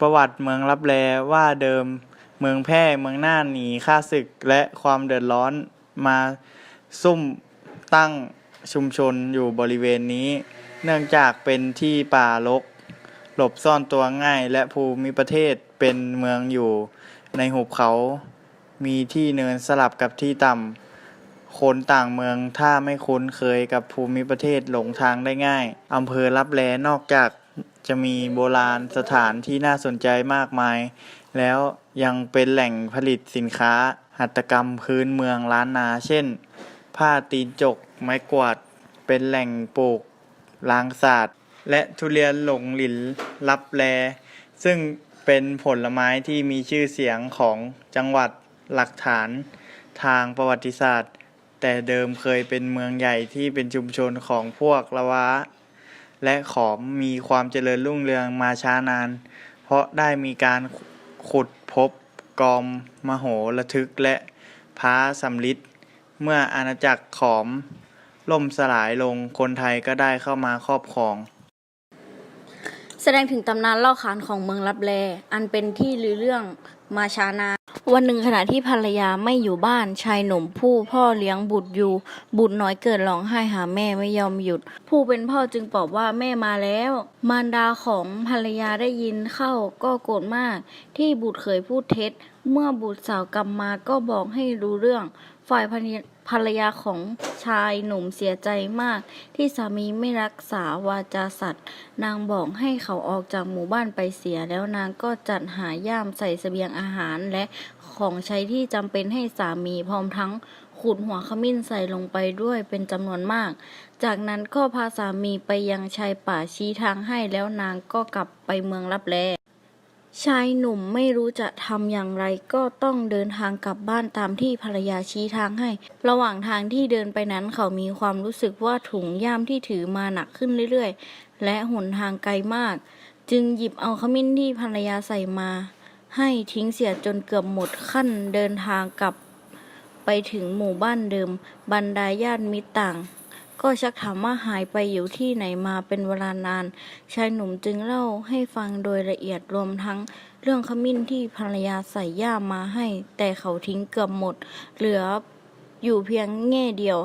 ประวัติเมืองลับแลว่าเดิมเมืองแพร่เมืองน่านหนีข้าศึกและความเดือดร้อนมาซุ่มตั้งชุมชนอยู่บริเวณนี้ เนื่องจากเป็นที่ป่ารก หลบซ่อนตัวง่ายและภูมิประเทศเป็นเมืองอยู่ในหุบเขา มีที่เนินสลับกับที่ต่ำ คนต่างเมืองถ้าไม่คุ้นเคยกับภูมิประเทศหลงทางได้ง่ายอำเภอลับแลนอกจาก จะมีโบราณสถานที่น่าสนใจมากมาย แล้วยังเป็นแหล่งผลิตสินค้าหัตถกรรมพื้นเมืองล้านนา เช่น ผ้าตีนจก ไม้กวาด เป็นแหล่งปลูกลางศาสตร์ และทุเรียนหลงหลินลับแล ซึ่งเป็นผลไม้ที่มีชื่อเสียงของจังหวัดหลักฐานทางประวัติศาสตร์ แต่เดิมเคยเป็นเมืองใหญ่ที่เป็นชุมชนของพวกละวะ และขอมีความเจริญรุ่งเรืองมาช้านาน เพราะได้มีการขุดพบกอมมโหระทึกและพระสำริดเมื่ออาณาจักรขอมล่มสลายลงคนไทยก็ได้เข้ามาครอบครอง แสดงถึงตำนานเล่าขานของเมืองลับแล อันเป็นที่ลือเรื่องมาช้านาน วันหนึ่งขณะที่ภรรยาไม่อยู่บ้านชายหนุ่มผู้พ่อเลี้ยงบุตรอยู่ บุตรน้อยเกิดร้องไห้หาแม่ไม่ยอมหยุด ผู้เป็นพ่อจึงบอกว่าแม่มาแล้ว มารดาของภรรยาได้ยินเข้าก็โกรธมาก ที่บุตรเคยพูดเท็จ เมื่อบุตรสาวกลับมาก็บอกให้รู้เรื่อง ฝ่ายภรรยาของชายหนุ่มเสียใจมาก ที่สามีไม่รักษาวาจาสัตย์นางบอกให้เขาออกจากหมู่บ้านไปเสีย แล้วนางก็จัดหาย่ามใส่เสบียงอาหารและของใช้ที่จำเป็นให้สามีพร้อมทั้งขุดหัวขมิ้นใส่ลงไปด้วยเป็นจำนวนมาก จากนั้นก็พาสามีไปยังชายป่าชี้ทางให้แล้วนางก็กลับไปเมืองลับแล ชายหนุ่มไม่รู้จะทำอย่างไรก็ต้องเดินทางกลับบ้านตามที่ภรรยาชี้ทางให้ ระหว่างทางที่เดินไปนั้นเขามีความรู้สึกว่าถุงย่ามที่ถือมาหนักขึ้นเรื่อยๆ และหนทางไกลมาก จึงหยิบเอาขมิ้นที่ภรรยาใส่มา ให้ทิ้งเสียจนเกือบหมดขั้นเดินทางกลับ ไปถึงหมู่บ้านเดิม บรรดาญาติมิตรต่าง ก็ชักถามว่าหายไปอยู่ที่ไหนมาเป็นเวลานาน ชายหนุ่มจึงเล่าให้ฟังโดยละเอียดรวมทั้งเรื่องขมิ้นที่ภรรยาใส่ย่ามาให้ แต่เขาทิ้งเกือบหมด เหลืออยู่เพียงแง่เดียว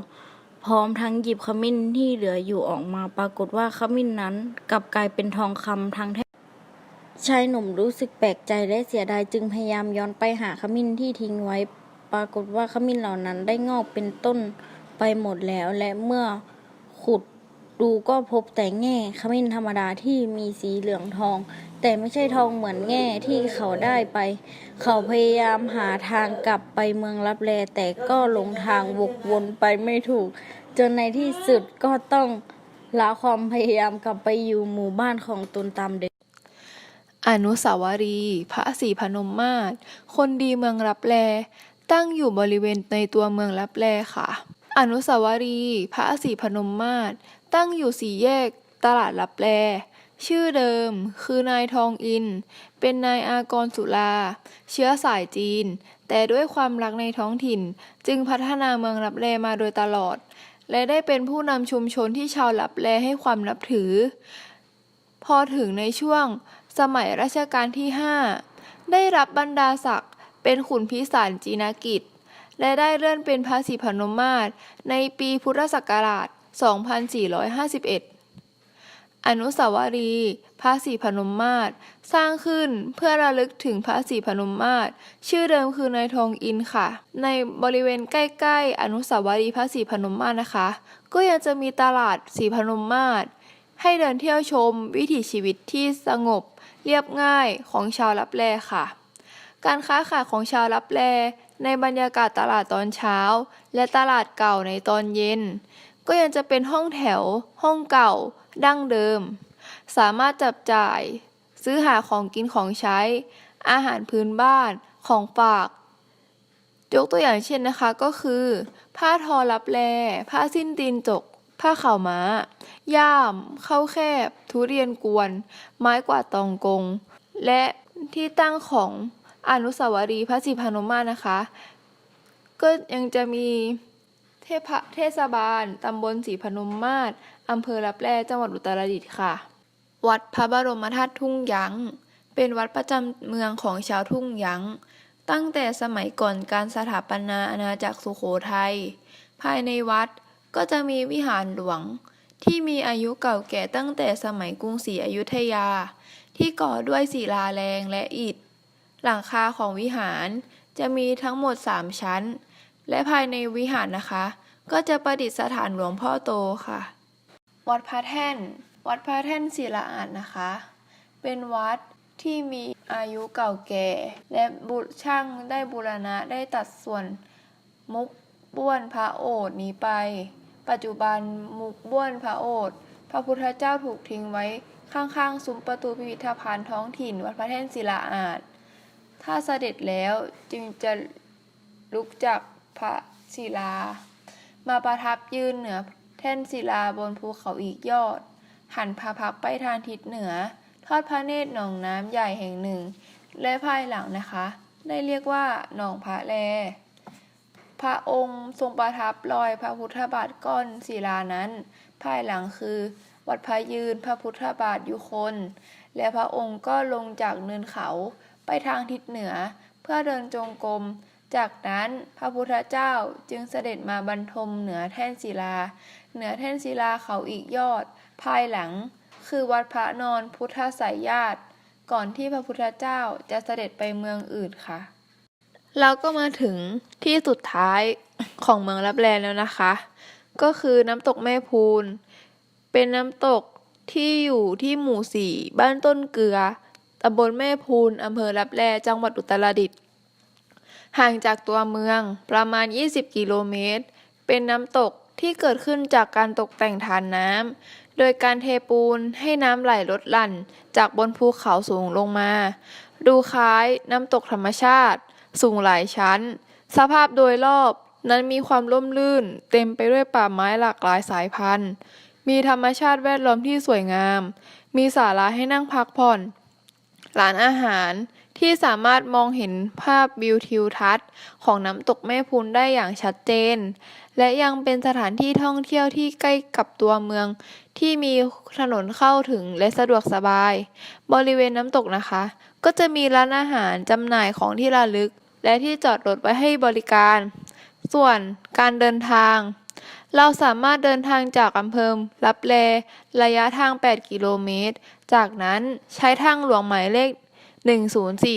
พร้อมทั้งหยิบขมิ้นที่เหลืออยู่ออกมาปรากฏว่าขมิ้นนั้นกลับกลายเป็นทองคำทั้งแท่ชายหนุ่มรู้สึกแปลกใจและเสียดายจึงพยายามย้อนไปหาขมิ้นที่ทิ้งไว้ ปรากฏว่าขมิ้นเหล่านั้นได้งอกเป็นต้น ไปหมดแล้ว และเมื่อขุดดูก็พบแต่แง่ขมิ้นธรรมดาที่มีสีเหลืองทอง แต่ไม่ใช่ทองเหมือนแง่ที่เขาได้ไป เขาพยายามหาทางกลับไปเมืองลับแลแต่ก็หลงทางวกวนไปไม่ถูก จนในที่สุดก็ต้องละความพยายามกลับไปอยู่หมู่บ้านของตนตามเดิมอนุสาวรีย์พระศรีพนมมาศคนดีเมืองลับแล ตั้งอยู่บริเวณในตัวเมืองลับแลค่ะ อนุสาวรีย์พระศรีพนมมาศตั้งอยู่สี่แยกตลาดลับแล ชื่อเดิมคือนายทองอิน เป็นนายอากรสุราเชื้อสายจีน แต่ด้วยความรักในท้องถิ่น จึงพัฒนาเมืองลับแลมาโดยตลอด และได้เป็นผู้นำชุมชนที่ชาวลับแลให้ความนับถือ พอถึงในช่วงสมัยรัชกาลที่ 5 ได้รับบรรดาศักดิ์เป็นขุนพิสารจีนกิจ และได้เลื่อนเป็นพระศรีพนมมาศในปีพุทธศักราช 2451 อนุสาวรีย์พระศรีพนมมาศสร้างขึ้นเพื่อระลึกถึงพระศรีพนมมาศชื่อเดิมคือนายทองอินค่ะ ในบริเวณใกล้ๆ อนุสาวรีย์พระศรีพนมมาศนะคะ ก็ยังจะมีตลาดศรีพนมมาศให้เดินเที่ยวชมวิถีชีวิตที่สงบ เรียบง่ายของชาวลับแลค่ะ การค้าขายของชาวลับแลในบรรยากาศตลาดตอนเช้า และตลาดเก่าในตอนเย็น ก็ยังจะเป็นห้องแถว ห้องเก่า ดั้งเดิม สามารถจับจ่าย ซื้อหาของกินของใช้ อาหารพื้นบ้านของฝาก ยกตัวอย่างเช่นนะคะก็คือ ผ้าทอลับแลผ้าสิ้นตีนจก ผ้าขาวม้า ย่ามข้าวแคบ ทุเรียนกวน ไม้กวาดตองกง และที่ตั้งของ อนุสาวรีย์พระศรีพนมมาศนะคะ ก็ยังจะมีเทพเทศบาลตำบลศรีพนมมาศอำเภอรับแลจังหวัดอุตรดิตถ์ค่ะ วัดพระบรมธาตุทุ่งยั้ง เป็นวัดประจำเมืองของชาวทุ่งยั้ง ตั้งแต่สมัยก่อนการสถาปนาอาณาจักรสุโขทัย ภายในวัดก็จะมีวิหารหลวง ที่มีอายุเก่าแก่ตั้งแต่สมัยกรุงศรีอยุธยา ที่ก่อด้วยศิลาแรงและอิฐ หลังคาของวิหารจะมีทั้งหมด 3 ชั้น และภายในวิหารนะคะ ก็จะประดิษฐานหลวงพ่อโตค่ะ วัดพระแท่น วัดพระแท่นศิลาอาดนะคะ เป็นวัดที่มีอายุเก่าแก่ และบุตรช่างได้บูรณะได้ตัดส่วนมุกบ้วนพระโอษฐ์นี้ไป ปัจจุบันมุกบ้วนพระโอษฐ์พระพุทธเจ้าถูกทิ้งไว้ข้างๆ ซุ้มประตูพิพิธภัณฑ์ท้องถิ่น วัดพระแท่นศิลาอาด ถ้าเสด็จแล้วจึงจะลุกจากพระศิลา มาประทับยืนเหนือแท่นศิลาบนภูเขาอีกยอด หันพระพักไปทางทิศเหนือ ทอดพระเนตรหนองน้ำใหญ่แห่งหนึ่ง และภายหลังนะคะ ได้เรียกว่าหนองพระแล พระองค์ทรงประทับรอยพระพุทธบาทก้อนศิลานั้น ภายหลังคือ วัดพระยืนพระพุทธบาทยุคน และพระองค์ก็ลงจากเนินเขา ไปทางทิศเหนือ เพื่อเดินจงกรม จากนั้นพระพุทธเจ้าจึงเสด็จมาบรรทมเหนือแท่นศิลา เหนือแท่นศิลาเขาอีกยอด ภายหลัง คือวัดพระนอนพุทธสายญาติ ก่อนที่พระพุทธเจ้าจะเสด็จไปเมืองอื่นค่ะ เราก็มาถึงที่สุดท้ายของเมืองรับแลแล้วนะคะ ก็คือน้ำตกแม่พูน เป็นน้ำตกที่อยู่ที่หมู่สี่บ้านต้นเกลือ ตำบลแม่พูนอำเภอรับแลจังหวัดอุตรดิตถ์ห่างจากตัวเมืองประมาณ 20 กิโลเมตร เป็นน้ำตกที่เกิดขึ้นจากการตกแต่งทานน้ำ โดยการเทปูนให้น้ำไหลลดหลั่น จากบนภูเขาสูงลงมา ดูคล้ายน้ำตกธรรมชาติ สูงหลายชั้น สภาพโดยรอบนั้นมีความร่มรื่น เต็มไปด้วยป่าไม้หลากหลายสายพันธุ์ มีธรรมชาติแวดล้อมที่สวยงาม มีศาลาให้นั่งพักผ่อน ร้านอาหารที่สามารถมองเห็นภาพวิวทิวทัศน์ ของน้ำตกแม่พูนได้อย่างชัดเจน และยังเป็นสถานที่ท่องเที่ยวที่ใกล้กับตัวเมือง ที่มีถนนเข้าถึงและสะดวกสบาย บริเวณน้ำตกนะคะ ก็จะมีร้านอาหารจำหน่ายของที่ระลึก และที่จอดรถไว้ให้บริการ ส่วนการเดินทาง เราสามารถเดินทางจากอำเภอลับแลระยะทาง 8 กิโลเมตร จากนั้นใช้ทางหลวงหมายเลข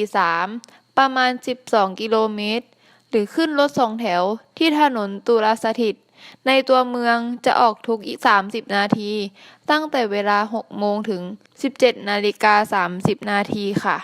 1043 ประมาณ 12 กิโลเมตร หรือขึ้นรถสองแถวที่ถนนตุลาสถิต ในตัวเมืองจะออกทุก 30 นาที ตั้งแต่เวลา 6 โมงถึง 17 นาฬิกา 30 นาทีค่ะ